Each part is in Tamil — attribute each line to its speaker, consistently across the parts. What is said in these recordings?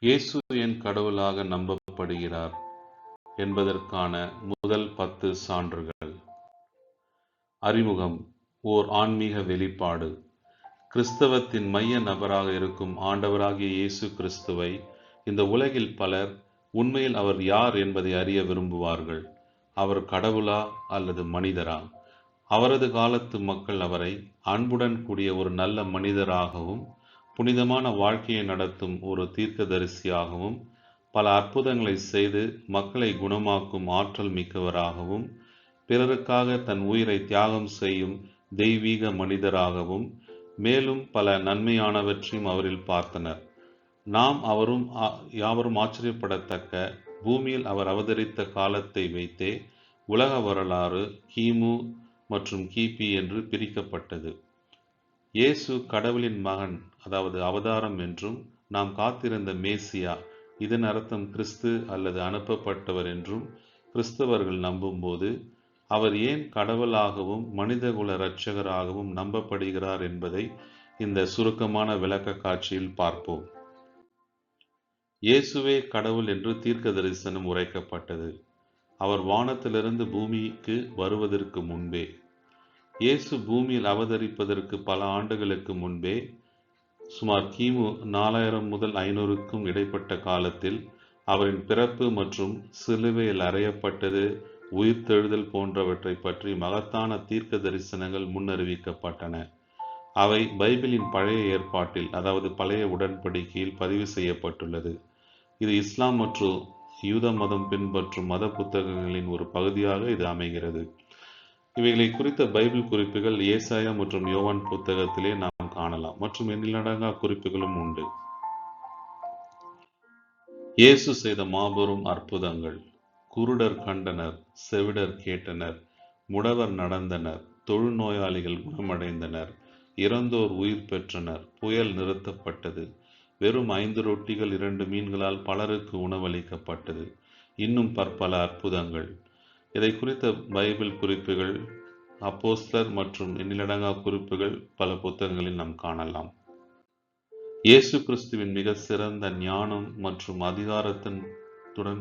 Speaker 1: இயேசு என் கடவுளாக நம்பப்படுகிறார் என்பதற்கான முதல் பத்து சான்றுகள். அறிமுகம். ஓர் ஆன்மீக வெளிப்பாடு. கிறிஸ்தவத்தின் மைய நபராக இருக்கும் ஆண்டவராகிய இயேசு கிறிஸ்துவை இந்த உலகில் பலர் உண்மையில் அவர் யார் என்பதை அறிய விரும்புவார்கள். அவர் கடவுளா அல்லது மனிதரா? அவரது காலத்து மக்கள் அவரை அன்புடன் கூடிய ஒரு நல்ல மனிதராகவும் புனிதமான வாழ்க்கையை நடத்தும் ஒரு தீர்க்கதரிசியாகவும் பல அற்புதங்களை செய்து மக்களை குணமாக்கும் ஆற்றல் மிக்கவராகவும் பிறருக்காக தன் உயிரை தியாகம் செய்யும் தெய்வீக மனிதராகவும் மேலும் பல நன்மையானவற்றையும் அவரில் பார்த்தனர். நாம் அவரும் ஆ- யாவரும் ஆச்சரியப்படத்தக்க பூமியில் அவர் அவதரித்த காலத்தை வைத்தே உலக வரலாறு கிமு மற்றும் கிபி என்று பிரிக்கப்பட்டது. இயேசு கடவுளின் மகன் அதாவது அவதாரம் என்றும் நாம் காத்திருந்த மேசியா இதன் அர்த்தம் கிறிஸ்து அல்லது அனுப்பப்பட்டவர் என்றும் கிறிஸ்தவர்கள் நம்பும்போது அவர் ஏன் கடவுளாகவும் மனிதகுல இரட்சகராகவும் நம்பப்படுகிறார் என்பதை இந்த சுருக்கமான விளக்க காட்சியில் பார்ப்போம். இயேசுவே கடவுள் என்று தீர்க்க தரிசனம் உரைக்கப்பட்டது. அவர் வானத்திலிருந்து பூமிக்கு வருவதற்கு முன்பே இயேசு பூமியில் அவதரிப்பதற்கு பல ஆண்டுகளுக்கு முன்பே சுமார் கிமு நாலாயிரம் முதல் ஐநூறுக்கும் இடைப்பட்ட காலத்தில் அவரின் பிறப்பு மற்றும் சிலுவையில் அறையப்பட்டது உயிர்த்தெழுதல் போன்றவற்றை பற்றி மகத்தான தீர்க்க தரிசனங்கள் முன்னறிவிக்கப்பட்டன. அவை பைபிளின் பழைய ஏற்பாட்டில் அதாவது பழைய உடன்படிக்கையில் பதிவு செய்யப்பட்டுள்ளது. இது இஸ்லாம் மற்றும் யூத மதம் பின்பற்றும் மத புத்தகங்களின் ஒரு பகுதியாக இது அமைகிறது. இவைகளை குறித்த பைபிள் குறிப்புகள் ஏசாயா மற்றும் யோவான் புத்தகத்திலே நாம் காணலாம். மற்றும் எண்ணிலடங்கா குறிப்புகளும் உண்டு. இயேசு செய்த மாபெரும் அற்புதங்கள். குருடர் கண்டனர் செவிடர் கேட்டனர் முடவர் நடந்தனர் தொழுநோயாளிகள் குணமடைந்தனர் இறந்தோர் உயிர் பெற்றனர் புயல் நிறுத்தப்பட்டது வெறும் ஐந்து ரொட்டிகள் இரண்டு மீன்களால் பலருக்கு உணவளிக்கப்பட்டது. இன்னும் பற்பல அற்புதங்கள். இதை குறித்த பைபிள் குறிப்புகள் அப்போஸ்தலர் மற்றும் எண்ணிலடங்கா குறிப்புகள் பல புத்தகங்களில் நாம் காணலாம். இயேசு கிறிஸ்துவின் மிக சிறந்த ஞானம் மற்றும் அதிகாரத்தின்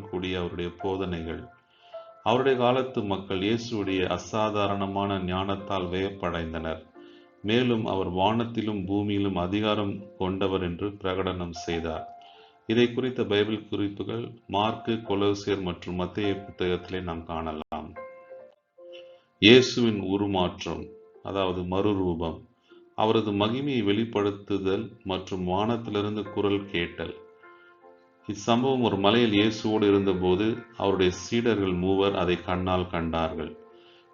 Speaker 1: கூடிய அவருடைய போதனைகள். அவருடைய காலத்து மக்கள் இயேசுடைய அசாதாரணமான ஞானத்தால் வியப்படைந்தனர். மேலும் அவர் வானத்திலும் பூமியிலும் அதிகாரம் கொண்டவர் என்று பிரகடனம் செய்தார். இதை குறித்த பைபிள் குறிப்புகள் மார்க்கு கொலோசியர் மற்றும் மத்திய புத்தகத்திலே நாம் காணலாம். இயேசுவின் உருமாற்றம் அதாவது மறுரூபம் அவரது மகிமையை வெளிப்படுத்துதல் மற்றும் வானத்திலிருந்து குரல் கேட்டல். இச்சம்பவம் ஒரு மலையில் இயேசுவோடு இருந்தபோது அவருடைய சீடர்கள் மூவர் அதை கண்ணால் கண்டார்கள்.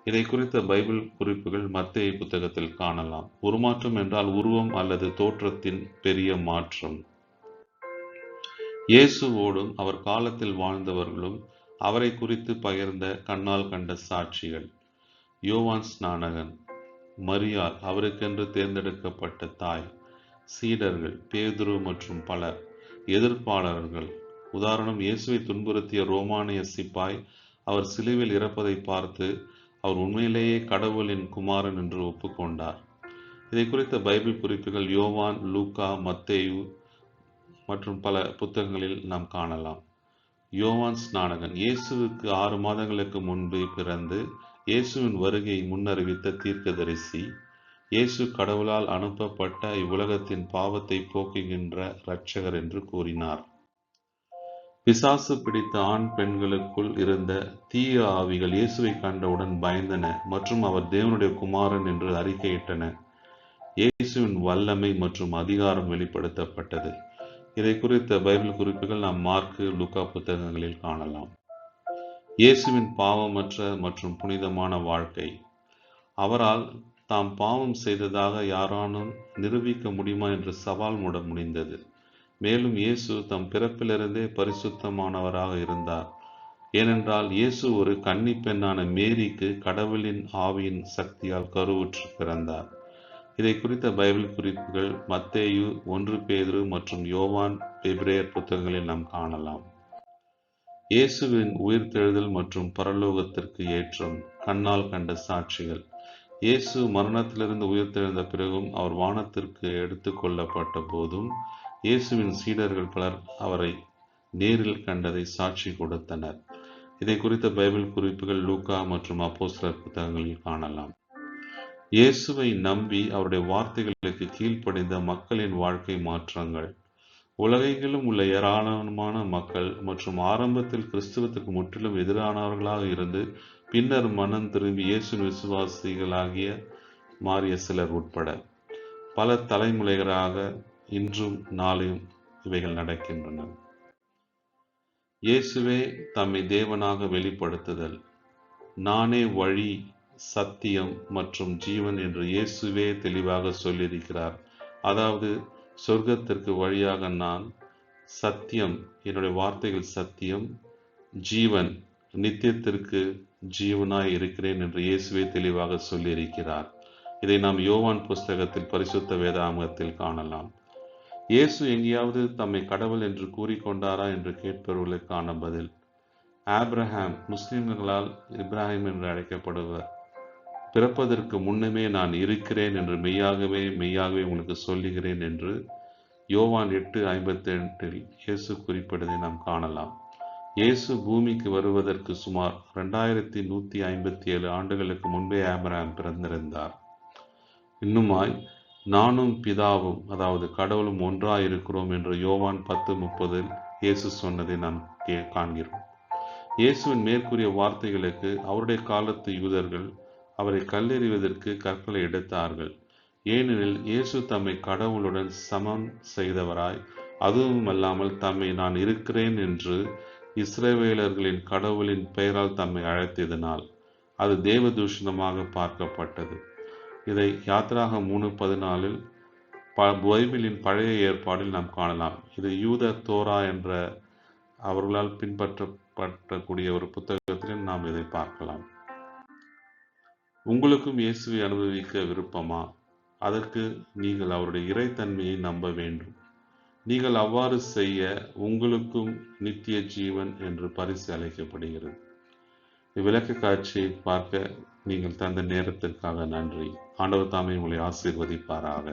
Speaker 1: இதை குறித்த பைபிள் குறிப்புகள் மத்திய புத்தகத்தில் காணலாம். உருமாற்றம் என்றால் உருவம் அல்லது தோற்றத்தின் பெரிய மாற்றம். இயேசுவோடும் அவர் காலத்தில் வாழ்ந்தவர்களும் அவரை குறித்து பகிர்ந்த கண்ணால் கண்ட சாட்சிகள். யோவான் ஸ்நானகன் மரியாள் அவருக்கென்று தேர்ந்தெடுக்கப்பட்ட தாய் சீடர்கள் பேதுரு மற்றும் பலர் எதிர்ப்பாளர்கள். உதாரணம் இயேசுவை துன்புறுத்திய ரோமானிய சிப்பாய் அவர் சிலுவில் இறப்பதை பார்த்து அவர் உண்மையிலேயே கடவுளின் குமாரன் என்று ஒப்புக்கொண்டார். இதை குறித்த பைபிள் குறிப்புகள் யோவான் லூக்கா மத்தேயு மற்றும் பல புத்தகங்களில் நாம் காணலாம். யோவான் ஸ்நானகன் இயேசுவுக்கு ஆறு மாதங்களுக்கு முன்பு பிறந்து இயேசுவின் வருகையை முன்னறிவித்த தீர்க்கதரிசி இயேசு கடவுளால் அனுப்பப்பட்ட இவ்வுலகத்தின் பாவத்தை போக்குகின்ற இரட்சகர் என்று கூறினார். பிசாசு பிடித்த ஆண் பெண்களுக்குள் இருந்த தீய ஆவிகள் இயேசுவை கண்டவுடன் பயந்தன மற்றும் அவர் தேவனுடைய குமாரன் என்று அறிக்கையிட்டன. இயேசுவின் வல்லமை மற்றும் அதிகாரம் வெளிப்படுத்தப்பட்டது. இதை குறித்த பைபிள் குறிப்புகள் நாம் மார்க்கு லுக்கா புத்தகங்களில் காணலாம். இயேசுவின் பாவமற்ற மற்றும் புனிதமான வாழ்க்கை. அவரால் தாம் பாவம் செய்ததாக யாரானும் நிரூபிக்க முடியுமா என்று சவால் மூட முடிந்தது. மேலும் இயேசு தம் பிறப்பிலிருந்தே பரிசுத்தமானவராக இருந்தார். ஏனென்றால் இயேசு ஒரு கன்னி பெண்ணான மேரிக்கு கடவுளின் ஆவியின் சக்தியால் கருவுற்று பிறந்தார். இதை குறித்த பைபிள் குறிப்புகள் மத்தேயு ஒன்று பேதுரு மற்றும் யோவான் எபிரேயர் புத்தகங்களில் நாம் காணலாம். இயேசுவின் உயிர்த்தெழுதல் மற்றும் பரலோகத்திற்கு ஏற்றம் கண்ணால் கண்ட சாட்சிகள். இயேசு மரணத்திலிருந்து உயிர்த்தெழுந்த பிறகும் அவர் வானத்திற்கு எடுத்து கொள்ளப்பட்ட போதும் இயேசுவின் சீடர்கள் பலர் அவரை நேரில் கண்டதை சாட்சி கொடுத்தனர். இதை குறித்த பைபிள் குறிப்புகள் லூக்கா மற்றும் அப்போஸ்லர் புத்தகங்களில் காணலாம். இயேசுவை நம்பி அவருடைய வார்த்தைகளுக்கு கீழ்ப்படைந்த மக்களின் வாழ்க்கை மாற்றங்கள். உலகெங்கிலும் உள்ள ஏராளமான மக்கள் மற்றும் ஆரம்பத்தில் கிறிஸ்துவத்துக்கு முற்றிலும் எதிரானவர்களாக இருந்து பின்னர் மனம் திரும்பி இயேசு விசுவாசிகளாகிய மாறிய சிலர் உட்பட பல தலைமுறைகளாக இன்றும் நாளையும் இவைகள் நடக்கின்றன. இயேசுவே தம்மை தேவனாக வெளிப்படுத்துதல். நானே வழி சத்தியம் மற்றும் ஜீவன் என்று இயேசுவே தெளிவாக சொல்லியிருக்கிறார். அதாவது சொர்க்கத்திற்கு வழியாக நான் சத்தியம் என்னுடைய வார்த்தைகள் சத்தியம் ஜீவன் நித்தியத்திற்கு ஜீவனாய் இருக்கிறேன் என்று இயேசுவே தெளிவாக சொல்லியிருக்கிறார். இதை நாம் யோவான் புஸ்தகத்தில் பரிசுத்த வேதாகமத்தில் காணலாம். இயேசு எங்கேயாவது தம்மை கடவுள் என்று கூறிக்கொண்டாரா என்று கேட்பவர்களுக்கான பதில். ஆப்ரஹாம் முஸ்லிம்களால் இப்ராஹிம் என்று அழைக்கப்படுவர். பிறப்பதற்கு முன்னமே நான் இருக்கிறேன் என்று மெய்யாகவே மெய்யாகவே உங்களுக்கு சொல்லுகிறேன் என்று யோவான் எட்டு ஐம்பத்தி எட்டில் இயேசு குறிப்பிடுவதை நாம் காணலாம். இயேசு பூமிக்கு வருவதற்கு சுமார் ரெண்டாயிரத்தி நூற்றி ஐம்பத்தி ஏழு ஆண்டுகளுக்கு முன்பே ஆபிரகாம் பிறந்திருந்தார். இன்னுமாய் நானும் பிதாவும் அதாவது கடவுளும் ஒன்றாய் இருக்கிறோம் என்று யோவான் பத்து முப்பதில் இயேசு சொன்னதை நாம் கே காண்கிறோம். இயேசுவின் மேற்கூறிய வார்த்தைகளுக்கு அவருடைய காலத்து யூதர்கள் அவரை கல்லெறிவதற்கு கற்களை எடுத்தார்கள். ஏனெனில் இயேசு தம்மை கடவுளுடன் சமம் செய்தவராய் அதுவும் அல்லாமல் தம்மை நான் இருக்கிறேன் என்று இஸ்ரேவேலர்களின் கடவுளின் பெயரால் தம்மை அழைத்ததினால் அது தேவதூஷணமாக பார்க்கப்பட்டது. இதை யாத்ராக மூணு பதினாலில் ப பைபிளின் பழைய ஏற்பாடில் நாம் காணலாம். இது யூத தோரா என்ற அவர்களால் பின்பற்றப்பட்டக்கூடிய ஒரு புத்தகத்திலும் நாம் இதை பார்க்கலாம். உங்களுக்கும் இயேசுவை அனுபவிக்க விருப்பமா? அதற்கு நீங்கள் அவருடைய இறைத்தன்மையை நம்ப வேண்டும். நீங்கள் அவ்வாறு செய்ய உங்களுக்கும் நித்திய ஜீவன் என்று பரிசு அழைக்கப்படுகிறது இவ்விளக்க காட்சியை பார்க்க நீங்கள் தந்த நேரத்திற்காக நன்றி. ஆண்டவர் தாமே உங்களை ஆசீர்வதிப்பாராக.